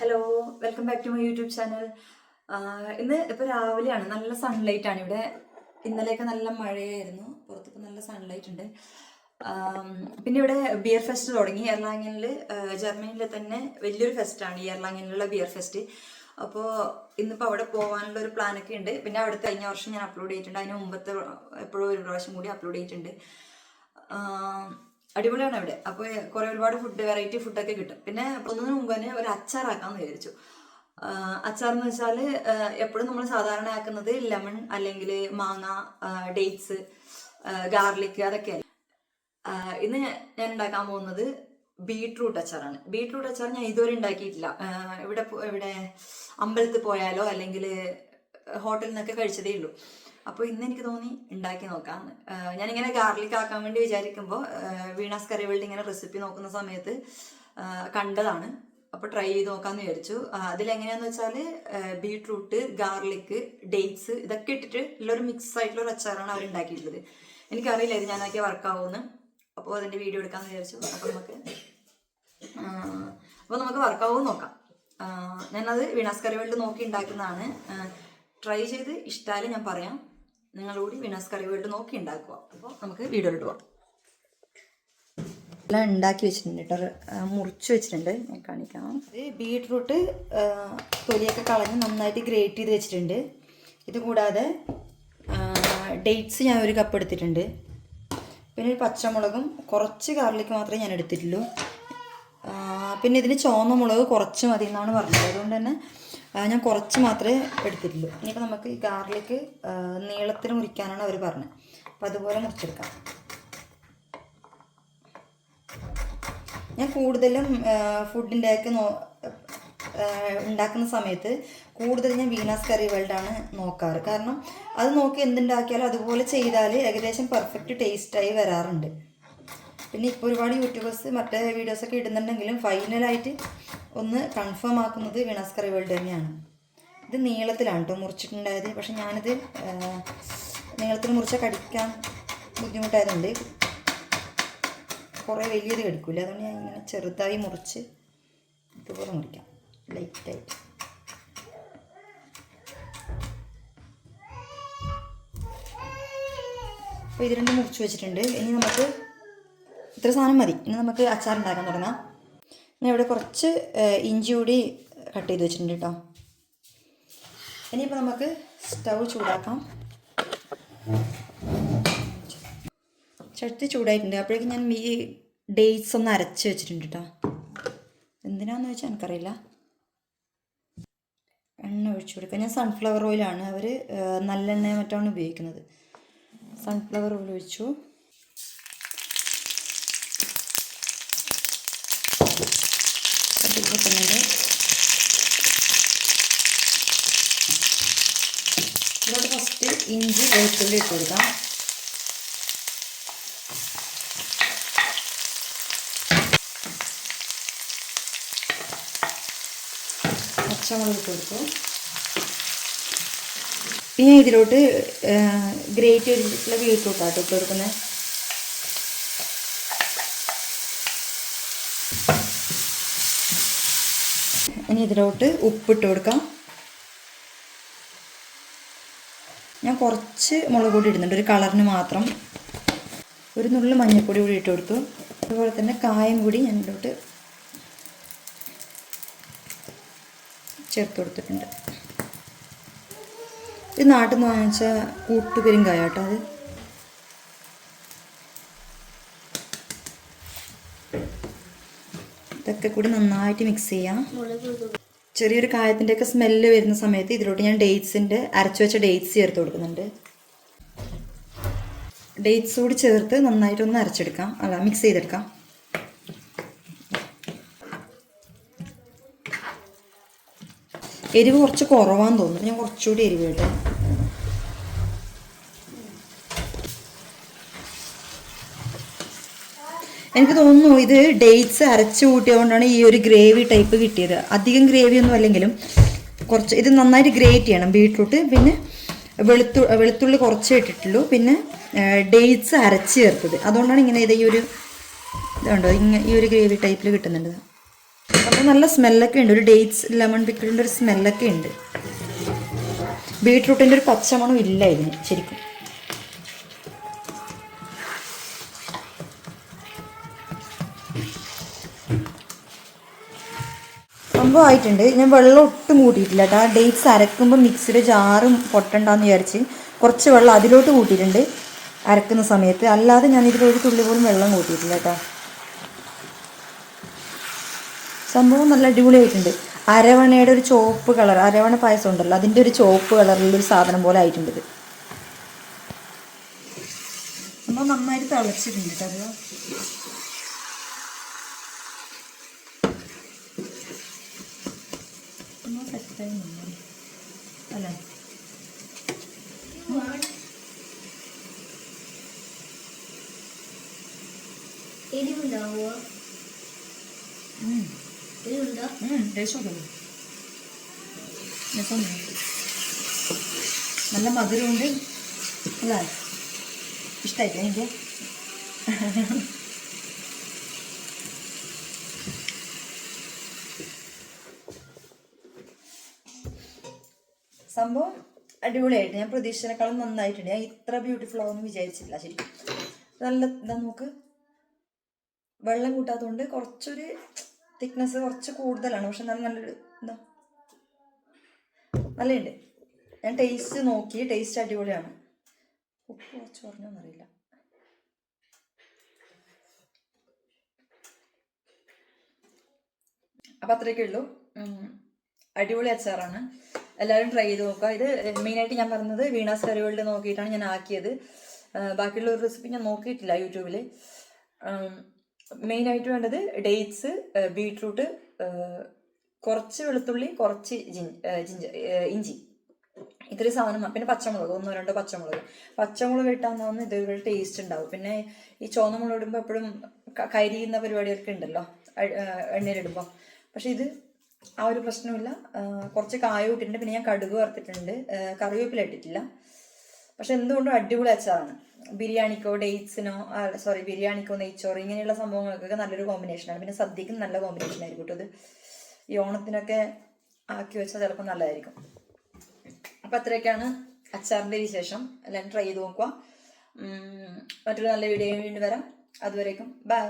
Hello welcome back to my YouTube channel ഇന്ന് ഇപ്പോൾ രാവിലെയാണ്. നല്ല സൺലൈറ്റ് ആണ് ഇവിടെ. ഇന്നലെയൊക്കെ നല്ല മഴയായിരുന്നു. പുറത്തിപ്പോൾ നല്ല സൺലൈറ്റ് ഉണ്ട്. പിന്നെ ഇവിടെ ബിയർ ഫെസ്റ്റ് തുടങ്ങി. എയർലാങ്ങനിൽ ജർമ്മനിയിലെ തന്നെ വലിയൊരു ഫെസ്റ്റാണ് ഈ എയർലാങ്ങനിലുള്ള ബിയർ ഫെസ്റ്റ് അപ്പോൾ ഇന്നിപ്പോൾ അവിടെ പോകാനുള്ള ഒരു പ്ലാനൊക്കെ ഉണ്ട്. പിന്നെ അവിടെ കഴിഞ്ഞ വർഷം ഞാൻ അപ്ലോഡ് ചെയ്തിട്ടുണ്ട്. അതിന് മുമ്പത്തെ എപ്പോഴും ഒരു പ്രാവശ്യം കൂടി അപ്ലോഡ് ചെയ്തിട്ടുണ്ട്. അടിപൊളിയാണ് അവിടെ. അപ്പോൾ കുറേ ഒരുപാട് ഫുഡ് വെറൈറ്റി ഫുഡൊക്കെ കിട്ടും. പിന്നെ ഒന്നിനു മുമ്പ് തന്നെ ഒരു അച്ചാറാക്കാമെന്ന് വിചാരിച്ചു. അച്ചാർ എന്ന് വെച്ചാൽ എപ്പോഴും നമ്മൾ സാധാരണ ആക്കുന്നത് ലെമൺ അല്ലെങ്കിൽ മാങ്ങ ഡേറ്റ്സ് ഗാർലിക് അതൊക്കെ ഇന്ന് ഞാൻ ഉണ്ടാക്കാൻ പോകുന്നത് ബീട്രൂട്ട് അച്ചാറാണ്. ബീട്രൂട്ട് അച്ചാർ ഞാൻ ഇതുവരെ ഉണ്ടാക്കിയിട്ടില്ല. ഇവിടെ ഇവിടെ അമ്പലത്തിൽ പോയാലോ അല്ലെങ്കിൽ ഹോട്ടലിൽ നിന്നൊക്കെ കഴിച്ചതേ ഉള്ളൂ. അപ്പോൾ ഇന്ന് എനിക്ക് തോന്നി ഉണ്ടാക്കി നോക്കാം ഞാൻ ഇങ്ങനെ ഗാർലിക് ആക്കാൻ വേണ്ടി വിചാരിക്കുമ്പോൾ വീണാസ് കറിവേളുടെ ഇങ്ങനെ റെസിപ്പി നോക്കുന്ന സമയത്ത് കണ്ടതാണ്. അപ്പോൾ ട്രൈ ചെയ്ത് നോക്കാന്ന് വിചാരിച്ചു. അതിലെങ്ങനെയാന്ന് വെച്ചാൽ ബീട്രൂട്ട് ഗാർലിക് ഡേറ്റ്സ് ഇതൊക്കെ ഇട്ടിട്ട് ഉള്ളൊരു മിക്സ് ആയിട്ടുള്ള ഒരു അച്ചാറാണ് അവർ ഉണ്ടാക്കിയിട്ടുള്ളത് എനിക്കറിയില്ല ഇത് ഞാനാക്കിയ വർക്കാവുമെന്ന് അപ്പോൾ അതിന്റെ വീഡിയോ എടുക്കാമെന്ന് വിചാരിച്ചു. അപ്പോൾ നമുക്ക് അപ്പോൾ നമുക്ക് വർക്കാവും നോക്കാം. ഞാനത് വിണാസ് കറിവേൾഡ് നോക്കി ഉണ്ടാക്കുന്നതാണ് ട്രൈ ചെയ്ത് ഇഷ്ടമായാലും ഞാൻ പറയാം. നിങ്ങളൂടി വിനാസ് കറിവേൾഡ് നോക്കി ഉണ്ടാക്കുക. അപ്പോൾ നമുക്ക് വീഡിയോയിലോട്ട് പോവാം. എല്ലാം ഉണ്ടാക്കി വെച്ചിട്ടുണ്ട് കേട്ടോ. മുറിച്ച് വെച്ചിട്ടുണ്ട്. ഞാൻ കാണിക്കാം. ബീട്രൂട്ട് തൊലിയൊക്കെ കളഞ്ഞ് നന്നായിട്ട് ഗ്രേറ്റ് ചെയ്ത് വെച്ചിട്ടുണ്ട്. ഇത് കൂടാതെ ഡേറ്റ്സ് ഞാൻ ഒരു കപ്പ് എടുത്തിട്ടുണ്ട്. പിന്നെ ഒരു പച്ചമുളകും കുറച്ച് ഗാർലിക് മാത്രമേ ഞാൻ എടുത്തിട്ടുള്ളൂ. പിന്നെ ഇതിന് ചുവന്ന മുളക് കുറച്ച് മതി എന്നാണ് പറഞ്ഞത്. അതുകൊണ്ട് തന്നെ ഞാൻ കുറച്ച് മാത്രമേ എടുത്തിട്ടുള്ളൂ. ഇനിയിപ്പോൾ നമുക്ക് ഈ ഗാർലിക്ക് നീളത്തിന് മുറിക്കാനാണ് അവർ പറഞ്ഞത്. അപ്പോൾ അതുപോലെ മുറിച്ചെടുക്കാം. ഞാൻ കൂടുതലും ഫുഡിന്റെ ഒക്കെ നോ ഉണ്ടാക്കുന്ന സമയത്ത് കൂടുതൽ ഞാൻ വീനാസ് കറി വേൾഡാണ് നോക്കാറ്. കാരണം അത് നോക്കി എന്തുണ്ടാക്കിയാലും അതുപോലെ ചെയ്താൽ ഏകദേശം പെർഫെക്റ്റ് ടേസ്റ്റായി വരാറുണ്ട്. പിന്നെ ഇപ്പോൾ ഒരുപാട് യൂട്യൂബേഴ്സ് മറ്റേ വീഡിയോസൊക്കെ ഇടുന്നുണ്ടെങ്കിലും ഫൈനലായിട്ട് ഒന്ന് കൺഫേം ആക്കുന്നത് വീണാസ് കറി വേൾഡ് തന്നെയാണ്. ഇത് നീളത്തിലാണ് കേട്ടോ മുറിച്ചിട്ടുണ്ടായത്. പക്ഷെ ഞാനിത് നീളത്തിൽ മുറിച്ചാൽ കടിക്കാൻ ബുദ്ധിമുട്ടായതുകൊണ്ട് കുറേ വലിയത് കടിക്കില്ല അതുകൊണ്ട് ഞാൻ ഇങ്ങനെ ചെറുതായി മുറിച്ച് ഇതുപോലെ മുറിക്കാം. ലൈറ്റായിട്ട് അപ്പോൾ ഇത് രണ്ടും മുറിച്ച് വെച്ചിട്ടുണ്ട്. ഇനി നമുക്ക് ഇത്ര സാധനം മതി. ഇനി നമുക്ക് അച്ചാർ ഉണ്ടാക്കാൻ തുടങ്ങാം. ഞാൻ ഇവിടെ കുറച്ച് ഇഞ്ചി കൂടി കട്ട് ചെയ്ത് വെച്ചിട്ടുണ്ട് കേട്ടോ. ഇനിയിപ്പോൾ നമുക്ക് സ്റ്റൗ ചൂടാക്കാം. ചട്ടി ചൂടായിട്ടുണ്ട്. അപ്പോഴേക്കും ഞാൻ ഈ ഡേറ്റ്സ് ഒന്ന് അരച്ച് വെച്ചിട്ടുണ്ട് കേട്ടോ. എന്തിനാന്ന് വെച്ചാൽ എനിക്കറിയില്ല. എണ്ണ ഒഴിച്ചു കൊടുക്കുക ഞാൻ സൺഫ്ലവർ ഓയിലാണ് അവർ നല്ലെണ്ണ മറ്റാണ് ഉപയോഗിക്കുന്നത്. സൺഫ്ലവർ ഓയിൽ ഒഴിച്ചു കടുക് പൊട്ടുന്നുണ്ട് ഇതിലോട്ട് ഫസ്റ്റ് ഇഞ്ചി വെളുത്തുള്ളി ഇട്ട് കൊടുക്കാം പച്ചമുളക് കൊടുത്തു. ഇനി ഇതിലോട്ട് ഗ്രേറ്റ് ചെയ്തിട്ടുള്ള ബീട്രൂട്ടാട്ടോ ഇട്ട് കൊടുക്കുന്നത് ഇനി ഇതിലോട്ട് ഉപ്പിട്ട് കൊടുക്കാം. ഞാൻ കുറച്ച് മുളക് പൊടി ഇടുന്നുണ്ട്. ഒരു കളറിന് മാത്രം. ഒരു നുള്ളു മഞ്ഞൾപ്പൊടി കൂടി ഇട്ട് കൊടുത്തു. അതുപോലെ തന്നെ കായം കൂടി ഞാൻ ഇതിലോട്ട് ചേർത്ത് കൊടുത്തിട്ടുണ്ട്. ഇത് നാട്ടിൽ നിന്ന് വാങ്ങിച്ച കൂട്ടുപെരുങ്കായ കേട്ടോ അത്. ഇതൊക്കെ കൂടി നന്നായിട്ട് മിക്സ് ചെയ്യാം. ചെറിയൊരു കായത്തിന്റെയൊക്കെ സ്മെല്ല് വരുന്ന സമയത്ത് ഇതിലോട്ട് ഞാൻ ഡേറ്റ്സിന്റെ അരച്ചു വെച്ച ഡേറ്റ്സ് ചേർത്ത് കൊടുക്കുന്നുണ്ട്. ഡേറ്റ്സ് കൂടി ചേർത്ത് നന്നായിട്ടൊന്ന് അരച്ചെടുക്കാം. അല്ല മിക്സ് ചെയ്തെടുക്കാം. എരിവ് കുറച്ച് കുറവാന്ന് തോന്നുന്നു. ഞാൻ കുറച്ചുകൂടി എരിവ് കേട്ടോ എനിക്ക് തോന്നുന്നു ഇത് ഡേറ്റ്സ് അരച്ചു കൂട്ടിയതുകൊണ്ടാണ് ഈ ഒരു ഗ്രേവി ടൈപ്പ് കിട്ടിയത്. അധികം ഗ്രേവി ഒന്നും അല്ലെങ്കിലും കുറച്ച് ഇത് നന്നായിട്ട് ഗ്രേറ്റ് ചെയ്യണം ബീട്രൂട്ട് പിന്നെ വെളുത്തു വെളുത്തുള്ളി കുറച്ച് ഇട്ടിട്ടുള്ളൂ. പിന്നെ ഡേറ്റ്സ് അരച്ച് ചേർത്തത്. അതുകൊണ്ടാണ് ഇങ്ങനെ ഇത് ഈ ഒരു ഇതുണ്ടോ ഇങ്ങനെ ഈ ഒരു ഗ്രേവി ടൈപ്പിൽ കിട്ടുന്നുണ്ട്. അപ്പോൾ നല്ല സ്മെല്ലൊക്കെ ഉണ്ട്. ഒരു ഡേറ്റ്സ് ലെമൺ പിക്കിളിന്റെ ഒരു സ്മെല്ലൊക്കെ ഉണ്ട്. ബീട്രൂട്ടിന്റെ ഒരു പച്ചമണം ഇല്ല ഇതിന് ശരിക്കും. ആയിട്ടുണ്ട്. ഞാൻ വെള്ളം ഒട്ടും കൂട്ടിയിട്ടില്ല കേട്ടോ. ആ ഡേറ്റ്സ് അരക്കുമ്പോൾ മിക്സിയുടെ ജാറും പൊട്ടണ്ടെന്ന് വിചാരിച്ച് കുറച്ച് വെള്ളം അതിലോട്ട് കൂട്ടിയിട്ടുണ്ട് അരക്കുന്ന സമയത്ത്. അല്ലാതെ ഞാൻ ഇതിൽ ഒരു തുള്ളി പോലും വെള്ളം കൂട്ടിയിട്ടില്ല കേട്ടോ. സംഭവം നല്ല അടിപൊളിയായിട്ടുണ്ട്. അരവണയുടെ ഒരു ചുവപ്പ് കളർ അരവണ പായസം ഉണ്ടല്ലോ അതിന്റെ ഒരു ചുവപ്പ് കളറിലുള്ള ഒരു സാധനം പോലെ ആയിട്ടുണ്ട് ഇത്. നന്നായിട്ട് തിളച്ചിട്ടുണ്ട് കേട്ടോ സെറ്റായി നിന്നു അല്ലേ? എരിവുണ്ടാവോ? എരിവുണ്ടോ? ടേസ്റ്റ് നോക്കുന്നു രസമുണ്ട് നല്ല മധുരമുണ്ട്. അല്ലേ? ഇഷ്ടമായില്ലേ എനിക്ക് സംഭവം അടിപൊളിയായിട്ട്. ഞാൻ പ്രതീക്ഷിച്ചതിനേക്കാളും നന്നായിട്ടുണ്ട്. ഞാൻ ഇത്ര ബ്യൂട്ടിഫുൾ ആവുമെന്ന് വിചാരിച്ചില്ല ശരി. നല്ല ഇതാ നമുക്ക് വെള്ളം കൂട്ടാത്തതുകൊണ്ട് കുറച്ചൊരു തിക്നെസ് കുറച്ച് കൂടുതലാണ്. പക്ഷെ നല്ല നല്ലൊരു എന്താ? നല്ലുണ്ട് ഞാൻ ടേസ്റ്റ് നോക്കി. ടേസ്റ്റ് അടിപൊളിയാണ്. ഉപ്പ് കുറച്ച് കുറഞ്ഞോന്നറിയില്ല അപ്പം അത്രയൊക്കെ ഉള്ളൂ. അടിപൊളി അച്ചാറാണ്. എല്ലാവരും ട്രൈ ചെയ്ത് നോക്കുക. ഇത് മെയിനായിട്ട് ഞാൻ പറഞ്ഞത് വീണാസ് കറി വേൾഡ് നോക്കിയിട്ടാണ് ഞാൻ ആക്കിയത്. ബാക്കിയുള്ള ഒരു റെസിപ്പി ഞാൻ നോക്കിയിട്ടില്ല യൂട്യൂബിൽ മെയിനായിട്ട് വേണ്ടത് ഡേറ്റ്സ് ബീട്രൂട്ട് കുറച്ച് വെളുത്തുള്ളി കുറച്ച് ജിൻ ഇഞ്ചി. ഇത്രയും സാധനം പിന്നെ പച്ചമുളക് ഒന്നോ രണ്ടോ പച്ചമുളക്. പച്ചമുളക് ഇട്ടാന്ന് ഇതൊരു ടേസ്റ്റ് ഉണ്ടാവും. പിന്നെ ഈ ചുവന്ന മുളക് ഇടുമ്പോൾ എപ്പോഴും കരിയുന്ന പരിപാടികളൊക്കെ ഉണ്ടല്ലോ എണ്ണയിലിടുമ്പോൾ പക്ഷെ ഇത് ആ ഒരു പ്രശ്നമില്ല. കുറച്ച് കായ ഇട്ടിട്ടുണ്ട് പിന്നെ ഞാൻ കടുക് വറുത്തിട്ടുണ്ട്. കറിവേപ്പില ഇട്ടിട്ടില്ല. പക്ഷെ എന്തുകൊണ്ടും അടിപൊളി അച്ചാറാണ്. ബിരിയാണിക്കോ ഡേറ്റ്സിനോ സോറി ബിരിയാണിക്കോ നെയ്ച്ചോറ് ഇങ്ങനെയുള്ള സംഭവങ്ങൾക്കൊക്കെ നല്ലൊരു കോമ്പിനേഷനാണ് പിന്നെ സദ്യക്കും നല്ല കോമ്പിനേഷൻ ആയിരിക്കും. കേട്ടോ ഇത് ഈ ഓണത്തിനൊക്കെ ആക്കി വെച്ചാൽ ചിലപ്പോൾ നല്ലതായിരിക്കും. അപ്പം അത്രയൊക്കെയാണ് അച്ചാറിന്റെ വിശേഷം. എല്ലാം ട്രൈ ചെയ്ത് നോക്കുക. മറ്റൊരു നല്ല വീഡിയോ വീണ്ടും വരാം. അതുവരേക്കും ബൈ